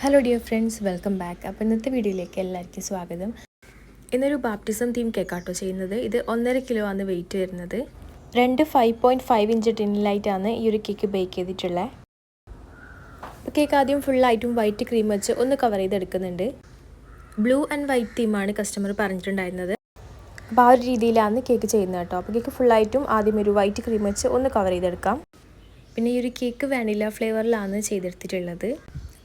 Hello dear friends welcome back അപ്പോൾ ഇന്നത്തെ വീഡിയോയിലേക്ക് എല്ലാവർക്കും സ്വാഗതം. ഇന്നൊരു ബാപ്റ്റിസം തീം കേക്കാട്ടോ ചെയ്യുന്നത്. ഇത് ഒന്നര കിലോ ആണ് വെയിറ്റ് വരുന്നത്. രണ്ട് ഫൈവ് പോയിന്റ് ഫൈവ് ഇഞ്ച് ടിന്നിലായിട്ടാണ് ഈ ഒരു കേക്ക് ബേക്ക് ചെയ്തിട്ടുള്ളത് കേക്ക് ആദ്യം ഫുള്ളായിട്ടും വൈറ്റ് ക്രീം വെച്ച് ഒന്ന് കവർ ചെയ്തെടുക്കുന്നുണ്ട്. ബ്ലൂ ആൻഡ് വൈറ്റ് തീമാണ് കസ്റ്റമർ പറഞ്ഞിട്ടുണ്ടായിരുന്നത്. അപ്പോൾ ആ ഒരു രീതിയിലാണ് കേക്ക് ചെയ്യുന്നത് കേട്ടോ. അപ്പോൾ കേക്ക് ഫുള്ളായിട്ടും ആദ്യം ഒരു വൈറ്റ് ക്രീം വെച്ച് ഒന്ന് കവർ ചെയ്തെടുക്കാം. പിന്നെ ഈ ഒരു കേക്ക് വാനില ഫ്ലേവറിലാണ് ചെയ്തെടുത്തിട്ടുള്ളത്.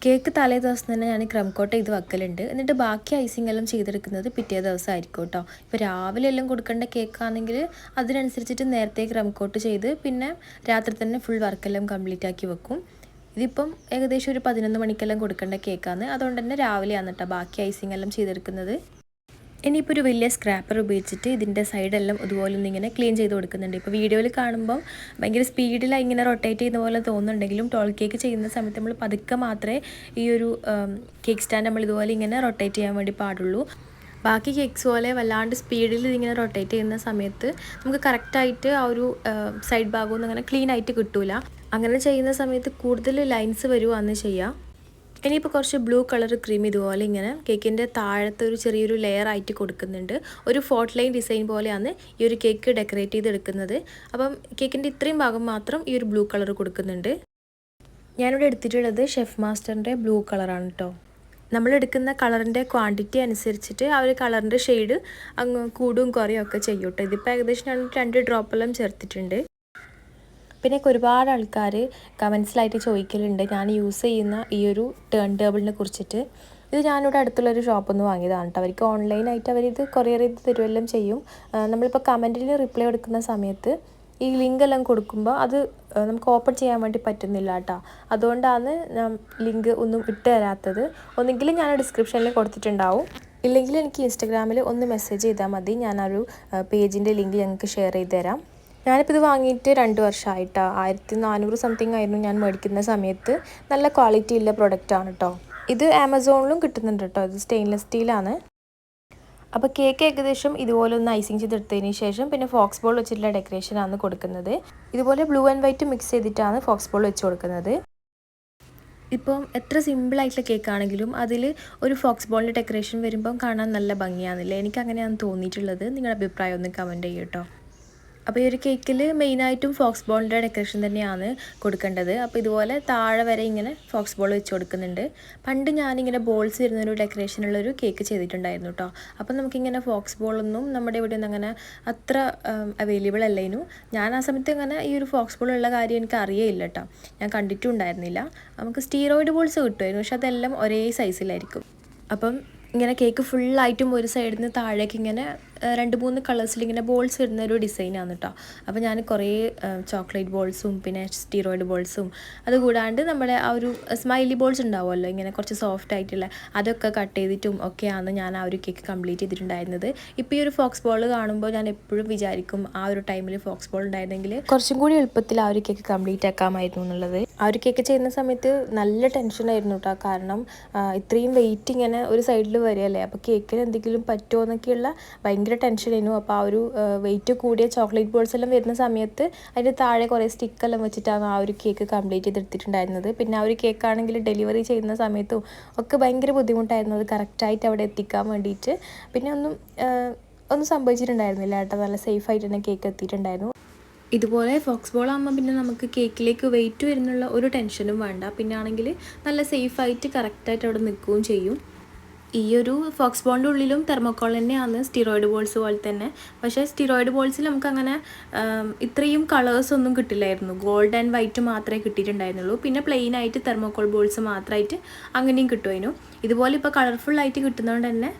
കേക്ക് തലേ ദിവസം തന്നെ ഞാൻ ക്രം കോട്ട് ചെയ്ത് വെക്കലുണ്ട്. എന്നിട്ട് ബാക്കി ഐസിങ് എല്ലാം ചെയ്തെടുക്കുന്നത് പിറ്റേ ദിവസം ആയിരിക്കും കേട്ടോ ഇപ്പോൾ രാവിലെ എല്ലാം കൊടുക്കേണ്ട കേക്കാണെങ്കിൽ അതിനനുസരിച്ചിട്ട് നേരത്തെ ക്രം കോട്ട് ചെയ്ത് പിന്നെ രാത്രി തന്നെ ഫുൾ വർക്കെല്ലാം കംപ്ലീറ്റ് ആക്കി വെക്കും. ഇതിപ്പം ഏകദേശം ഒരു പതിനൊന്ന് മണിക്കെല്ലാം കൊടുക്കേണ്ട കേക്കാണ് അതുകൊണ്ട് തന്നെ രാവിലെയാണ് കേട്ടോ ബാക്കി ഐസിങ് എല്ലാം ചെയ്തെടുക്കുന്നത്. ഇനിയിപ്പോൾ ഒരു വലിയ സ്ക്രാപ്പർ ഉപയോഗിച്ചിട്ട് ഇതിന്റെ സൈഡെല്ലാം ഇതുപോലെ ഒന്ന് ഇങ്ങനെ ക്ലീൻ ചെയ്ത് കൊടുക്കുന്നുണ്ട്. ഇപ്പോൾ വീഡിയോയിൽ കാണുമ്പോൾ ഭയങ്കര സ്പീഡിലാണ് ഇങ്ങനെ റൊട്ടേറ്റ് ചെയ്യുന്ന പോലെ തോന്നുന്നുണ്ടെങ്കിലും ടോൾ കേക്ക് ചെയ്യുന്ന സമയത്ത് നമ്മൾ പതുക്കെ മാത്രമേ ഈ ഒരു കേക്ക് സ്റ്റാൻഡ് നമ്മൾ ഇതുപോലെ ഇങ്ങനെ റൊട്ടേറ്റ് ചെയ്യാൻ വേണ്ടി പാടുള്ളൂ. ബാക്കി കേക്ക്സ് പോലെ വല്ലാണ്ട് സ്പീഡിൽ ഇതിങ്ങനെ റൊട്ടേറ്റ് ചെയ്യുന്ന സമയത്ത് നമുക്ക് കറക്റ്റായിട്ട് ആ ഒരു സൈഡ് ഭാഗമൊന്നും അങ്ങനെ ക്ലീൻ ആയിട്ട് കിട്ടൂല. അങ്ങനെ ചെയ്യുന്ന സമയത്ത് കൂടുതൽ ലൈൻസ് വരുവാന്ന് ചെയ്യാം. ഇനിയിപ്പോൾ കുറച്ച് ബ്ലൂ കളർ ക്രീം ഇതുപോലെ ഇങ്ങനെ കേക്കിന്റെ താഴത്തെ ഒരു ചെറിയൊരു ലെയർ ആയിട്ട് കൊടുക്കുന്നുണ്ട്. ഒരു ഫോർട്ട് ലൈൻ ഡിസൈൻ പോലെയാണ് ഈ ഒരു കേക്ക് ഡെക്കറേറ്റ് ചെയ്തെടുക്കുന്നത്. അപ്പം കേക്കിന്റെ ഇത്രയും ഭാഗം മാത്രം ഈ ഒരു ബ്ലൂ കളർ കൊടുക്കുന്നുണ്ട്. ഞാനിവിടെ എടുത്തിട്ടുള്ളത് ഷെഫ് മാസ്റ്ററിന്റെ ബ്ലൂ കളറാണ് കേട്ടോ നമ്മൾ എടുക്കുന്ന കളറിന്റെ ക്വാണ്ടിറ്റി അനുസരിച്ചിട്ട് ആ ഒരു കളറിന്റെ ഷെയ്ഡ് അങ്ങ് കൂടും കുറയും ഒക്കെ ചെയ്യൂട്ടോ ഇതിപ്പോൾ ഏകദേശം രണ്ട് ഡ്രോപ്പെല്ലാം ചേർത്തിട്ടുണ്ട്. പിന്നെ ഒരുപാട് ആൾക്കാർ കമൻസിലായിട്ട് ചോദിക്കലുണ്ട്. ഞാൻ യൂസ് ചെയ്യുന്ന ഈ ഒരു ടേൺ ടേബിളിനെ കുറിച്ചിട്ട്. ഇത് ഞാനിവിടെ അടുത്തുള്ളൊരു ഷോപ്പിൽ നിന്ന് വാങ്ങിയതാണ് കേട്ടോ അവർക്ക് ഓൺലൈനായിട്ട് അവരിത് കൊറിയർ ചെയ്ത് തരുമെല്ലാം ചെയ്യും. നമ്മളിപ്പോൾ കമന്റിൽ റിപ്ലൈ എടുക്കുന്ന സമയത്ത് ഈ ലിങ്ക് എല്ലാം കൊടുക്കുമ്പോൾ അത് നമുക്ക് ഓപ്പൺ ചെയ്യാൻ വേണ്ടി പറ്റുന്നില്ല കേട്ടോ അതുകൊണ്ടാണ് ഞാൻ ലിങ്ക് ഒന്നും ഇട്ട് തരാത്തത്. ഒന്നെങ്കിൽ ഞാൻ ഡിസ്ക്രിപ്ഷനിൽ കൊടുത്തിട്ടുണ്ടാവും. ഇല്ലെങ്കിൽ എനിക്ക് ഇൻസ്റ്റഗ്രാമിൽ ഒന്ന് മെസ്സേജ് ചെയ്താൽ മതി. ഒരു പേജിന്റെ ലിങ്ക് ഞങ്ങൾക്ക് ഷെയർ ചെയ്ത് തരാം. ഞാനിപ്പോൾ ഇത് വാങ്ങിയിട്ട് രണ്ട് വർഷമായിട്ടാണ് ആയിരത്തി നാനൂറ് സംതിങ് ആയിരുന്നു ഞാൻ മേടിക്കുന്ന സമയത്ത്. നല്ല ക്വാളിറ്റി ഉള്ള പ്രൊഡക്റ്റ് ആണ് കേട്ടോ ഇത് ആമസോണിലും കിട്ടുന്നുണ്ട് കേട്ടോ ഇത് സ്റ്റെയിൻലെസ് സ്റ്റീലാണ് അപ്പോൾ കേക്ക് ഏകദേശം ഇതുപോലെ ഒന്ന് ഐസിങ് ചെയ്തെടുത്തതിന് ശേഷം പിന്നെ ഫോക്സ് ബോൾ വെച്ചിട്ടുള്ള ഡെക്കറേഷനാണ് കൊടുക്കുന്നത്. ഇതുപോലെ ബ്ലൂ ആൻഡ് വൈറ്റ് മിക്സ് ചെയ്തിട്ടാണ് ഫോക്സ് ബോൾ വെച്ച് കൊടുക്കുന്നത്. ഇപ്പം എത്ര സിമ്പിളായിട്ടുള്ള കേക്ക് ആണെങ്കിലും അതിൽ ഒരു ഫോക്സ് ബോളിന്റെ ഡെക്കറേഷൻ വരുമ്പം കാണാൻ നല്ല ഭംഗിയാണെന്നില്ല എനിക്ക് അങ്ങനെയാണ് തോന്നിയിട്ടുള്ളത്. നിങ്ങളുടെ അഭിപ്രായം ഒന്ന് കമന്റ് ചെയ്യൂ കേട്ടോ അപ്പോൾ ഈ ഒരു കേക്കിൽ മെയിനായിട്ടും ഫോക്സ് ബോളിന്റെ ഡെക്കറേഷൻ തന്നെയാണ് കൊടുക്കേണ്ടത്. അപ്പോൾ ഇതുപോലെ താഴെ വരെ ഇങ്ങനെ ഫോക്സ് ബോൾ വെച്ച് കൊടുക്കുന്നുണ്ട്. പണ്ട് ഞാനിങ്ങനെ ബോൾസ് വരുന്നൊരു ഡെക്കറേഷനുള്ളൊരു കേക്ക് ചെയ്തിട്ടുണ്ടായിരുന്നു കേട്ടോ അപ്പോൾ നമുക്കിങ്ങനെ ഫോക്സ് ബോളൊന്നും നമ്മുടെ ഇവിടെ ഒന്നും അങ്ങനെ അത്ര അവൈലബിൾ അല്ലേനു. ഞാൻ ആ സമയത്ത് അങ്ങനെ ഈ ഒരു ഫോക്സ് ബോൾ ഉള്ള കാര്യം എനിക്ക് അറിയേയില്ല കേട്ടോ ഞാൻ കണ്ടിട്ടും ഉണ്ടായിരുന്നില്ല. നമുക്ക് സ്റ്റീറോയിഡ് ബോൾസ് കിട്ടുമായിരുന്നു. പക്ഷെ അതെല്ലാം ഒരേ സൈസിലായിരിക്കും അപ്പം ഇങ്ങനെ കേക്ക് ഫുള്ളായിട്ടും ഒരു സൈഡിൽ നിന്ന് താഴേക്ക് ഇങ്ങനെ രണ്ട് മൂന്ന് കളേഴ്സിൽ ഇങ്ങനെ ബോൾസ് വരുന്ന ഒരു ഡിസൈനാണ് കേട്ടോ അപ്പോൾ ഞാൻ കുറേ ചോക്ലേറ്റ് ബോൾസും പിന്നെ സ്റ്റീറോയിഡ് ബോൾസും അതുകൂടാണ്ട് നമ്മുടെ ആ ഒരു സ്മൈലി ബോൾസ് ഉണ്ടാവുമല്ലോ ഇങ്ങനെ കുറച്ച് സോഫ്റ്റ് ആയിട്ടുള്ള അതൊക്കെ കട്ട് ചെയ്തിട്ടും ഒക്കെയാണ് ഞാൻ ആ ഒരു കേക്ക് കംപ്ലീറ്റ് ചെയ്തിട്ടുണ്ടായിരുന്നത്. ഇപ്പോൾ ഈ ഒരു ഫോക്സ് ബോൾ കാണുമ്പോൾ ഞാൻ എപ്പോഴും വിചാരിക്കും ആ ഒരു ടൈമിൽ ഫോക്സ് ബോൾ ഉണ്ടായിരുന്നെങ്കിൽ കുറച്ചും കൂടി എളുപ്പത്തിൽ ആ ഒരു കേക്ക് കംപ്ലീറ്റ് ആക്കാമായിരുന്നു എന്നുള്ളത്. ആ ഒരു കേക്ക് ചെയ്യുന്ന സമയത്ത് നല്ല ടെൻഷനായിരുന്നു കേട്ടോ കാരണം ഇത്രയും വെയിറ്റ് ഇങ്ങനെ ഒരു സൈഡിൽ വരികയല്ലേ? അപ്പോൾ കേക്കിന് എന്തെങ്കിലും പറ്റുമോ എന്നൊക്കെയുള്ള ഭയങ്കര ടെൻഷനായിരുന്നു അപ്പോൾ ആ ഒരു വെയിറ്റ് കൂടിയ ചോക്ലേറ്റ് ബോൾസ് എല്ലാം വരുന്ന സമയത്ത് അതിന്റെ താഴെ കുറേ സ്റ്റിക്കെല്ലാം വെച്ചിട്ടാണ് ആ ഒരു കേക്ക് കംപ്ലീറ്റ് ചെയ്തെടുത്തിട്ടുണ്ടായിരുന്നത്. പിന്നെ ആ ഒരു കേക്കാണെങ്കിൽ ഡെലിവറി ചെയ്യുന്ന സമയത്തും ഒക്കെ ഭയങ്കര ബുദ്ധിമുട്ടായിരുന്നു. അത് കറക്റ്റായിട്ട് അവിടെ എത്തിക്കാൻ വേണ്ടിയിട്ട്. പിന്നെ ഒന്നും ഒന്നും സംഭവിച്ചിട്ടുണ്ടായിരുന്നില്ല കേട്ടോ നല്ല സേഫായിട്ട് തന്നെ കേക്ക് എത്തിയിട്ടുണ്ടായിരുന്നു. ഇതുപോലെ ഫോക്സ് ബോൾ ആകുമ്പോൾ പിന്നെ നമുക്ക് കേക്കിലേക്ക് വെയിറ്റ് വരുന്നുള്ള ഒരു ടെൻഷനും വേണ്ട. പിന്നെ ആണെങ്കിൽ നല്ല സേഫായിട്ട് കറക്റ്റായിട്ട് അവിടെ നിൽക്കുകയും ചെയ്യും. ഈ ഒരു ഫോക്സ് ബോളിന്റെ ഉള്ളിലും തെർമോക്കോൾ തന്നെയാണ് സ്റ്റിറോയിഡ് ബോൾസ് പോലെ തന്നെ. പക്ഷേ സ്റ്റിറോയിഡ് ബോൾസിൽ നമുക്കങ്ങനെ ഇത്രയും കളേഴ്സ് ഒന്നും കിട്ടില്ലായിരുന്നു. ഗോൾഡ് ആൻഡ് വൈറ്റ് മാത്രമേ കിട്ടിയിട്ടുണ്ടായിരുന്നുള്ളൂ. പിന്നെ പ്ലെയിൻ ആയിട്ട് തെർമോക്കോൾ ബോൾസ് മാത്രമായിട്ട് അങ്ങനെയും കിട്ടുമായിരുന്നു. ഇതുപോലെ ഇപ്പോൾ കളർഫുൾ ആയിട്ട് കിട്ടുന്നതുകൊണ്ട് തന്നെ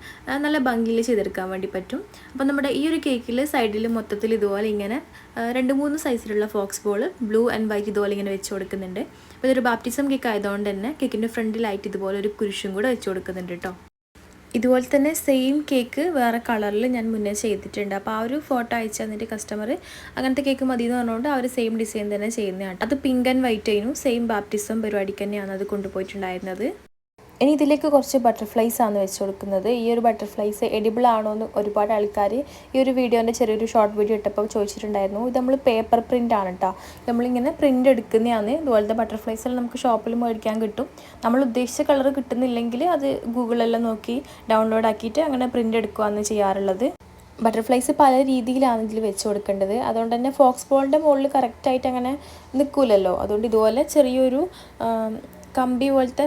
നല്ല ഭംഗിയിൽ ചെയ്തെടുക്കാൻ വേണ്ടി പറ്റും. അപ്പോൾ നമ്മുടെ ഈ ഒരു കേക്കിൽ സൈഡിൽ മൊത്തത്തിൽ ഇതുപോലെ ഇങ്ങനെ രണ്ട് മൂന്ന് സൈസിലുള്ള faux ball blue and white ഇതുപോലെ ഇങ്ങനെ വെച്ച് കൊടുക്കുന്നുണ്ട്. അപ്പോൾ ഇതൊരു ബാപ്റ്റിസം കേക്ക് ആയതുകൊണ്ട് തന്നെ കേക്കിന്റെ ഫ്രണ്ടിലായിട്ട് ഇതുപോലെ ഒരു കുരിശും കൂടെ വെച്ച് കൊടുക്കുന്നുണ്ട് കേട്ടോ ഇതുപോലെ തന്നെ സെയിം കേക്ക് വേറെ കളറിൽ ഞാൻ മുന്നേ ചെയ്തിട്ടുണ്ട്. അപ്പോൾ ആ ഒരു ഫോട്ടോ അയച്ചു തന്നിട്ട് കസ്റ്റമർ അങ്ങനത്തെ കേക്ക് മതി എന്ന് പറഞ്ഞുകൊണ്ട് ആ ഒരു സെയിം ഡിസൈൻ തന്നെ ചെയ്യുന്നതാണ് അത് പിങ്ക് ആൻഡ് വൈറ്റ് ആയിരുന്നു. സെയിം ബാപ്റ്റിസം പരിപാടിക്ക് തന്നെയാണ് അത് കൊണ്ടുപോയിട്ടുണ്ടായിരുന്നത്. ഇനി ഇതിലേക്ക് കുറച്ച് ബട്ടർഫ്ലൈസ് ആണ് വെച്ച് കൊടുക്കുന്നത്. ഈ ഒരു ബട്ടർഫ്ലൈസ് എഡിബിൾ ആണോ എന്ന് ഒരുപാട് ആൾക്കാർ ഈ ഒരു വീഡിയോന്റെ ചെറിയൊരു ഷോർട്ട് വീഡിയോ ഇട്ടപ്പോൾ ചോദിച്ചിട്ടുണ്ടായിരുന്നു. ഇത് നമ്മൾ പേപ്പർ പ്രിന്റ് ആണ് കേട്ടോ നമ്മളിങ്ങനെ പ്രിന്റ് എടുക്കുന്നതാണ്. ഇതുപോലത്തെ ബട്ടർഫ്ലൈസ് എല്ലാം നമുക്ക് ഷോപ്പിൽ മേടിക്കാൻ കിട്ടും. നമ്മൾ ഉദ്ദേശിച്ച കളർ കിട്ടുന്നില്ലെങ്കിൽ അത് ഗൂഗിളെല്ലാം നോക്കി ഡൗൺലോഡ് ആക്കിയിട്ട് അങ്ങനെ പ്രിന്റ് എടുക്കുകയാണ് ചെയ്യാറുള്ളത്. ബട്ടർഫ്ലൈസ് പല രീതിയിലാണ് ഇതിൽ വെച്ച് കൊടുക്കേണ്ടത്. അതുകൊണ്ട് തന്നെ ഫോക്സ് ബോളിന്റെ മുകളിൽ കറക്റ്റായിട്ട് അങ്ങനെ നിൽക്കില്ലല്ലോ അതുകൊണ്ട് ഇതുപോലെ ചെറിയൊരു കമ്പി പോലത്തെ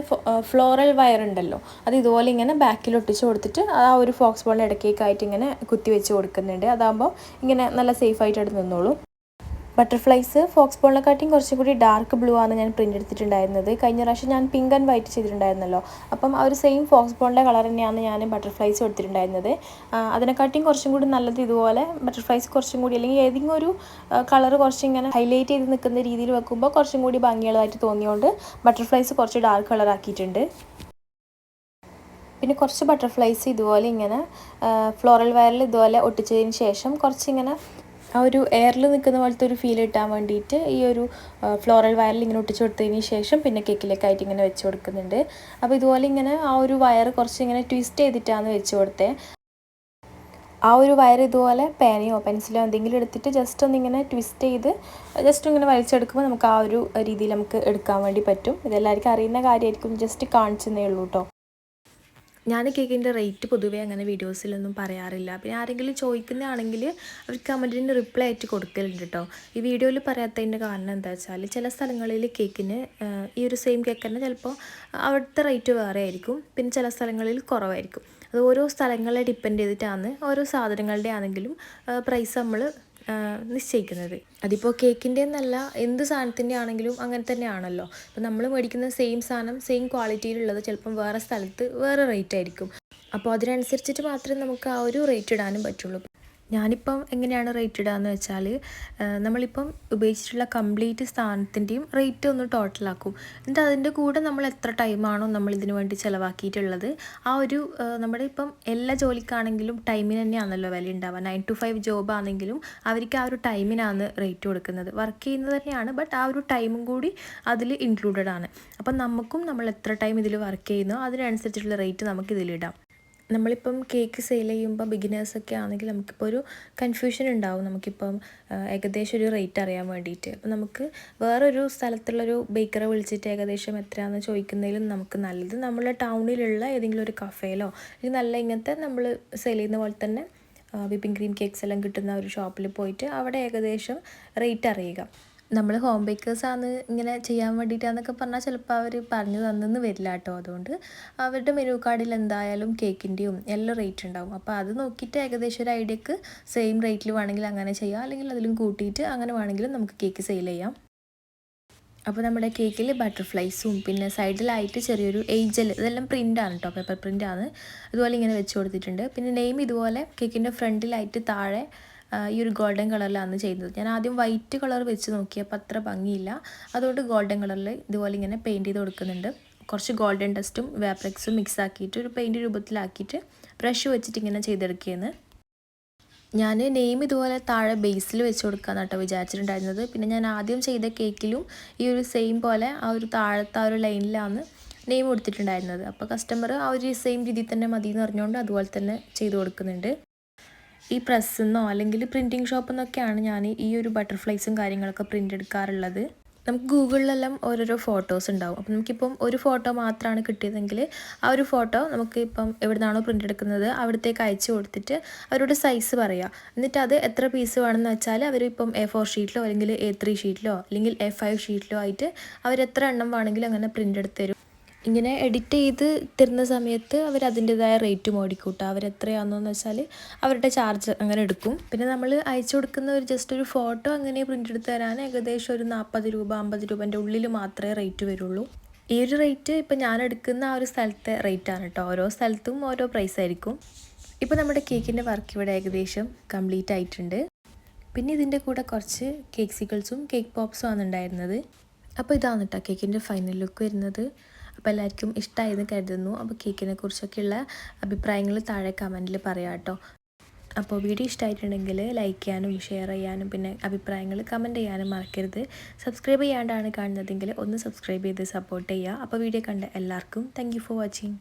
ഫ്ലോറൽ വയർ ഉണ്ടല്ലോ. അത് ഇതുപോലെ ഇങ്ങനെ ബാക്കിൽ ഒട്ടിച്ച് കൊടുത്തിട്ട് ആ ഒരു ഫോക്സ് ബോളിന്റെ ഇടയ്ക്കേക്കായിട്ട് ഇങ്ങനെ കുത്തി വെച്ച് കൊടുക്കുന്നുണ്ട്. അതാകുമ്പോൾ ഇങ്ങനെ നല്ല സേഫായിട്ട് എടുത്ത് നിന്നോളൂ. ബട്ടർഫ്ലൈസ് ഫോക്സ് ബോളിനെക്കാട്ടിയും കുറച്ചും കൂടി ഡാർക്ക് ബ്ലൂ ആണ് ഞാൻ പ്രിന്റ് എടുത്തിട്ടുണ്ടായിരുന്നത്. കഴിഞ്ഞ പ്രാവശ്യം ഞാൻ പിങ്ക് ആൻഡ് വൈറ്റ് ചെയ്തിട്ടുണ്ടായിരുന്നല്ലോ. അപ്പം ആ ഒരു സെയിം ഫോക്സ് ബോളിന്റെ കളർ തന്നെയാണ് ഞാൻ ബട്ടർഫ്ലൈസ് എടുത്തിട്ടുണ്ടായിരുന്നത് അതിനെക്കാട്ടിയും കുറച്ചും കൂടി നല്ലത് ഇതുപോലെ ബട്ടർഫ്ലൈസ് കുറച്ചും കൂടി അല്ലെങ്കിൽ ഏതെങ്കിലും ഒരു കളർ കുറച്ച് ഇങ്ങനെ ഹൈലൈറ്റ് ചെയ്ത് നിൽക്കുന്ന രീതിയിൽ വെക്കുമ്പോൾ കുറച്ചും കൂടി ഭംഗിയുള്ളതായിട്ട് തോന്നിയതുകൊണ്ട് ബട്ടർഫ്ലൈസ് കുറച്ച് ഡാർക്ക് കളർ ആക്കിയിട്ടുണ്ട്. പിന്നെ കുറച്ച് ബട്ടർഫ്ലൈസ് ഇതുപോലെ ഇങ്ങനെ ഫ്ലോറൽ വയറിൽ ഇതുപോലെ ഒട്ടിച്ചതിന് ശേഷം കുറച്ചിങ്ങനെ ആ ഒരു എയറിൽ നിൽക്കുന്ന പോലത്തെ ഒരു ഫീൽ കിട്ടാൻ വേണ്ടിയിട്ട് ഈ ഒരു ഫ്ലോറൽ വയറിൽ ഇങ്ങനെ ഒട്ടിച്ചു കൊടുത്തതിന് ശേഷം പിന്നെ കേക്കിലേക്ക് ആയിട്ട് ഇങ്ങനെ വെച്ച് കൊടുക്കുന്നുണ്ട്. അപ്പോൾ ഇതുപോലെ ഇങ്ങനെ ആ ഒരു വയർ കുറച്ച് ഇങ്ങനെ ട്വിസ്റ്റ് ചെയ്തിട്ടാണ് വെച്ച് കൊടുത്തത് ആ ഒരു വയർ ഇതുപോലെ പേനയോ പെൻസിലോ എന്തെങ്കിലും എടുത്തിട്ട് ജസ്റ്റ് ഒന്നിങ്ങനെ ട്വിസ്റ്റ് ചെയ്ത് ജസ്റ്റ് ഇങ്ങനെ വലിച്ചെടുക്കുമ്പോൾ നമുക്ക് ആ ഒരു രീതിയിൽ നമുക്ക് എടുക്കാൻ വേണ്ടി പറ്റും. ഇതെല്ലാവർക്കും അറിയുന്ന കാര്യമായിരിക്കും. ജസ്റ്റ് കാണിച്ചെന്നേ ഉള്ളൂ കേട്ടോ ഞാൻ കേക്കിന്റെ റേറ്റ് പൊതുവേ അങ്ങനെ വീഡിയോസിലൊന്നും പറയാറില്ല. പിന്നെ ആരെങ്കിലും ചോദിക്കുന്നതാണെങ്കിൽ അവർ കമന്റിന് റിപ്ലൈ ആയിട്ട് കൊടുക്കലുണ്ട് കേട്ടോ ഈ വീഡിയോയിൽ പറയാത്തതിന്റെ കാരണം എന്താ വെച്ചാൽ ചില സ്ഥലങ്ങളിൽ കേക്കിന് ഈ ഒരു സെയിം കേക്ക് തന്നെ ചിലപ്പോൾ അവിടുത്തെ റേറ്റ് വേറെ ആയിരിക്കും. പിന്നെ ചില സ്ഥലങ്ങളിൽ കുറവായിരിക്കും. അത് ഓരോ സ്ഥലങ്ങളെ ഡിപ്പെൻഡ് ചെയ്തിട്ടാണ് ഓരോ സാധനങ്ങളുടെ ആണെങ്കിലും പ്രൈസ് നമ്മൾ നിശ്ചയിക്കുന്നത്. അതിപ്പോൾ കേക്കിന്റെ എന്നല്ല എന്ത് സാധനത്തിന്റെ ആണെങ്കിലും അങ്ങനെ തന്നെയാണല്ലോ. അപ്പോൾ നമ്മൾ മേടിക്കുന്ന സെയിം സാധനം സെയിം ക്വാളിറ്റിയിലുള്ളത് ചിലപ്പം വേറെ സ്ഥലത്ത് വേറെ റേറ്റ് ആയിരിക്കും. അപ്പോൾ അതിനനുസരിച്ചിട്ട് മാത്രമേ നമുക്ക് ആ ഒരു റേറ്റ് ഇടാനും പറ്റുള്ളൂ. ഞാനിപ്പം എങ്ങനെയാണ് റേറ്റ് ഇടുകയെന്ന് വെച്ചാൽ നമ്മളിപ്പം ഉപയോഗിച്ചിട്ടുള്ള കംപ്ലീറ്റ് സ്ഥാനത്തിന്റെയും റേറ്റ് ഒന്ന് ടോട്ടലാക്കും എന്നിട്ട് അതിന്റെ കൂടെ നമ്മൾ എത്ര ടൈമാണോ നമ്മൾ ഇതിനു വേണ്ടി ചിലവാക്കിയിട്ടുള്ളത് ആ ഒരു നമ്മുടെ ഇപ്പം എല്ലാ ജോലിക്കാണെങ്കിലും ടൈമിന് തന്നെയാണല്ലോ വില ഉണ്ടാവുക നയൻ ടു ഫൈവ് ജോബ് ആണെങ്കിലും അവർക്ക് ആ ഒരു ടൈമിനാണ് റേറ്റ് കൊടുക്കുന്നത്. വർക്ക് ചെയ്യുന്നത് തന്നെയാണ് ബട്ട് ആ ഒരു ടൈമും കൂടി അതിൽ ഇൻക്ലൂഡഡ് ആണ്. അപ്പം നമുക്കും നമ്മൾ എത്ര ടൈം ഇതിൽ വർക്ക് ചെയ്യുന്നോ അതിനനുസരിച്ചിട്ടുള്ള റേറ്റ് നമുക്ക് ഇതിലിടാം. നമ്മളിപ്പം കേക്ക് സെയിൽ ചെയ്യുമ്പോൾ ബിഗിനേഴ്സൊക്കെ ആണെങ്കിൽ നമുക്കിപ്പോൾ ഒരു കൺഫ്യൂഷൻ ഉണ്ടാവും. നമുക്കിപ്പം ഏകദേശം ഒരു റേറ്റ് അറിയാൻ വേണ്ടിയിട്ട് അപ്പം നമുക്ക് വേറൊരു സ്ഥലത്തുള്ളൊരു ബേക്കറെ വിളിച്ചിട്ട് ഏകദേശം എത്രയാണെന്ന് ചോദിക്കുന്നതിലും നമുക്ക് നല്ലത് നമ്മളെ ടൗണിലുള്ള ഏതെങ്കിലും ഒരു കഫേയിലോ അല്ലെങ്കിൽ നല്ല ഇങ്ങനത്തെ നമ്മൾ സെയിൽ ചെയ്യുന്ന പോലെ തന്നെ വിപ്പിംഗ് ക്രീം കേക്ക്സ് എല്ലാം കിട്ടുന്ന ഒരു ഷോപ്പിൽ പോയിട്ട് അവിടെ ഏകദേശം റേറ്റ് അറിയുക. നമ്മൾ ഹോം ബേക്കേഴ്സാണ് ഇങ്ങനെ ചെയ്യാൻ വേണ്ടിയിട്ടാന്നൊക്കെ പറഞ്ഞാൽ ചിലപ്പോൾ അവർ പറഞ്ഞു തന്നെന്ന് വരില്ല കേട്ടോ. അതുകൊണ്ട് അവരുടെ മെനു കാർഡിൽ എന്തായാലും കേക്കിന്റെയും എല്ലാം റേറ്റ് ഉണ്ടാവും. അപ്പോൾ അത് നോക്കിയിട്ട് ഏകദേശം ഒരു ഐഡിയക്ക് സെയിം റേറ്റിൽ വേണമെങ്കിൽ അങ്ങനെ ചെയ്യാം. അല്ലെങ്കിൽ അതിലും കൂട്ടിയിട്ട് അങ്ങനെ വേണമെങ്കിലും നമുക്ക് കേക്ക് സെയിൽ ചെയ്യാം. അപ്പോൾ നമ്മുടെ കേക്കിൽ ബട്ടർഫ്ലൈസും പിന്നെ സൈഡിലായിട്ട് ചെറിയൊരു ഏഞ്ചൽ ഇതെല്ലാം പ്രിന്റാണ് കേട്ടോ പേപ്പർ പ്രിന്റാണ് അതുപോലെ ഇങ്ങനെ വെച്ച് കൊടുത്തിട്ടുണ്ട്. പിന്നെ നെയിം ഇതുപോലെ കേക്കിന്റെ ഫ്രണ്ടിലായിട്ട് താഴെ ഈ ഒരു ഗോൾഡൻ കളറിലാണ് ചെയ്തത്. ഞാൻ ആദ്യം വൈറ്റ് കളർ വെച്ച് നോക്കിയപ്പോൾ അത്ര ഭംഗിയില്ല. അതുകൊണ്ട് ഗോൾഡൻ കളറിൽ ഇതുപോലെ ഇങ്ങനെ പെയിന്റ് ചെയ്ത് കൊടുക്കുന്നുണ്ട്. കുറച്ച് ഗോൾഡൻ ഡസ്റ്റും വാപ്രക്സും മിക്സ് ആക്കിയിട്ട് ഒരു പെയിന്റ് രൂപത്തിലാക്കിയിട്ട് ബ്രഷ് വെച്ചിട്ട് ഇങ്ങനെ ചെയ്തെടുക്കുകയാണ്. ഞാൻ നെയിം ഇതുപോലെ താഴെ ബേസിൽ വെച്ച് കൊടുക്കാന്ന് കേട്ടോ വിചാരിച്ചിട്ടുണ്ടായിരുന്നത്. പിന്നെ ഞാൻ ആദ്യം ചെയ്ത കേക്കിലും ഈ ഒരു സെയിം പോലെ ആ ഒരു താഴത്തെ ആ ഒരു ലൈനിലാണ് നെയിം കൊടുത്തിട്ടുണ്ടായിരുന്നത്. അപ്പോൾ കസ്റ്റമർ ആ ഒരു സെയിം രീതിയിൽ തന്നെ മതി എന്ന് പറഞ്ഞുകൊണ്ട് അതുപോലെ തന്നെ ചെയ്ത് കൊടുക്കുന്നുണ്ട്. ഈ പ്രസ്സെന്നോ അല്ലെങ്കിൽ പ്രിന്റിങ് ഷോപ്പിൽ നിന്നൊക്കെയാണ് ഞാൻ ഈ ഒരു ബട്ടർഫ്ലൈസും കാര്യങ്ങളൊക്കെ പ്രിന്റ് എടുക്കാറുള്ളത്. നമുക്ക് ഗൂഗിളിലെല്ലാം ഓരോരോ ഫോട്ടോസ് ഉണ്ടാവും. അപ്പം നമുക്കിപ്പം ഒരു ഫോട്ടോ മാത്രമാണ് കിട്ടിയതെങ്കിൽ ആ ഒരു ഫോട്ടോ നമുക്ക് ഇപ്പം എവിടുന്നാണോ പ്രിന്റ് എടുക്കുന്നത് അവിടത്തേക്ക് അയച്ചു കൊടുത്തിട്ട് അവരോട് സൈസ് പറയുക എന്നിട്ട് അത് എത്ര പീസ് വേണമെന്ന് വെച്ചാൽ അവർ ഇപ്പം എ ഫോർ ഷീറ്റിലോ അല്ലെങ്കിൽ എ ത്രീ ഷീറ്റിലോ അല്ലെങ്കിൽ എ ഫൈവ് ഷീറ്റിലോ ആയിട്ട് അവർ എത്ര എണ്ണം വേണമെങ്കിലും അങ്ങനെ പ്രിന്റ് എടുത്ത് തരും. ഇങ്ങനെ എഡിറ്റ് ചെയ്ത് തരുന്ന സമയത്ത് അവർ അതിന്റെതായ റേറ്റ് മേടിക്കൂട്ടോ. അവരെത്രയാണെന്ന് വെച്ചാൽ അവരുടെ ചാർജ് അങ്ങനെ എടുക്കും. പിന്നെ നമ്മൾ അയച്ചു കൊടുക്കുന്ന ഒരു ജസ്റ്റ് ഒരു ഫോട്ടോ അങ്ങനെ പ്രിന്റ് എടുത്ത് തരാൻ ഏകദേശം ഒരു നാൽപ്പത് രൂപ അമ്പത് രൂപേന്റെ ഉള്ളിൽ മാത്രമേ റേറ്റ് വരുള്ളൂ. ഈ ഒരു റേറ്റ് ഇപ്പം ഞാൻ എടുക്കുന്ന ആ ഒരു സ്ഥലത്തെ റേറ്റ് ആണ് കേട്ടോ ഓരോ സ്ഥലത്തും ഓരോ പ്രൈസ് ആയിരിക്കും. ഇപ്പോൾ നമ്മുടെ കേക്കിന്റെ വർക്ക് ഇവിടെ ഏകദേശം കംപ്ലീറ്റ് ആയിട്ടുണ്ട്. പിന്നെ ഇതിന്റെ കൂടെ കുറച്ച് കേക്ക് സിക്കിൾസും കേക്ക് പോപ്സും ആണ് ഉണ്ടായിരുന്നത്. അപ്പോൾ ഇതാണ് കേട്ടോ കേക്കിന്റെ ഫൈനൽ ലുക്ക് വരുന്നത്. അപ്പോൾ എല്ലാവർക്കും ഇഷ്ടമായെന്ന് കരുതുന്നു. അപ്പോൾ കേക്കിനെ കുറിച്ചൊക്കെയുള്ള അഭിപ്രായങ്ങൾ താഴെ കമന്റിൽ പറയാം കേട്ടോ. അപ്പോൾ വീഡിയോ ഇഷ്ടമായിട്ടുണ്ടെങ്കിൽ ലൈക്ക് ചെയ്യാനും ഷെയർ ചെയ്യാനും പിന്നെ അഭിപ്രായങ്ങൾ കമന്റ് ചെയ്യാനും മറക്കരുത്. സബ്സ്ക്രൈബ് ചെയ്യാണ്ടാണ് കാണുന്നതെങ്കിൽ ഒന്ന് സബ്സ്ക്രൈബ് ചെയ്ത് സപ്പോർട്ട് ചെയ്യുക. അപ്പോൾ വീഡിയോ കണ്ട എല്ലാവർക്കും താങ്ക് ഫോർ വാച്ചിങ്